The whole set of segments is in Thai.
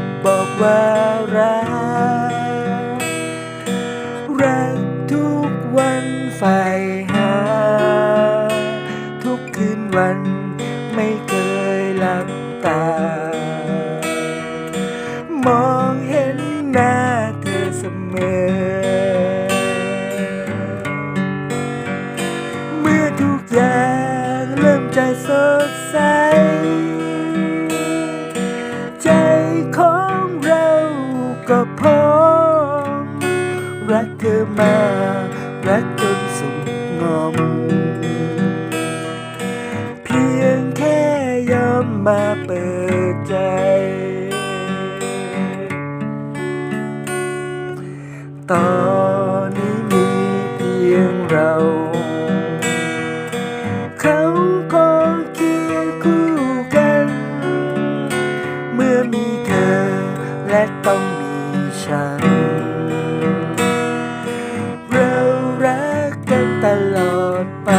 จะบอกว่ารัก รักทุกวันใฝ่หา ทุกคืนวันไม่เคยหลับตา มองเห็นหน้าเธอเสมอ เมื่อทุกอย่างเริ่มจะสดใส รักเธอมา รักจนสุดงอม เพียงแค่ยอมมาเปิดใจ ตอนนี้มีเพียงเรา เขาคงเคียงคู่กัน เมื่อมีเธอและต้อง ตลอดไป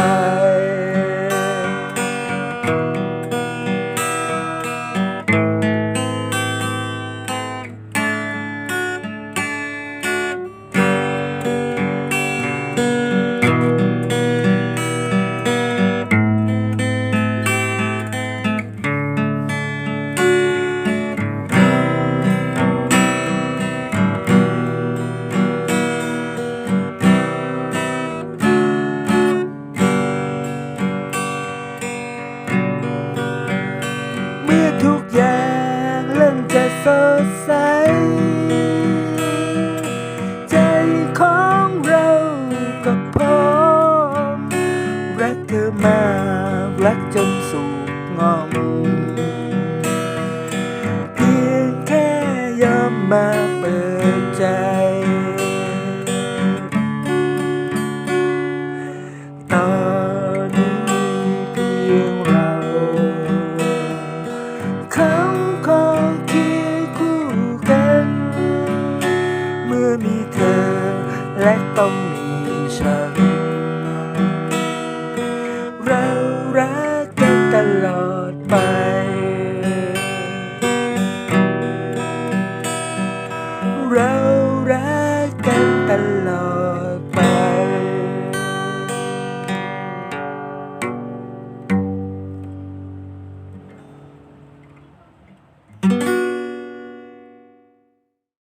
สดใส ใจของเราก็พร้อมรักเธอมากรักจนสุกงอมเพียงแค่ยอมมาเปิดใจ learn go.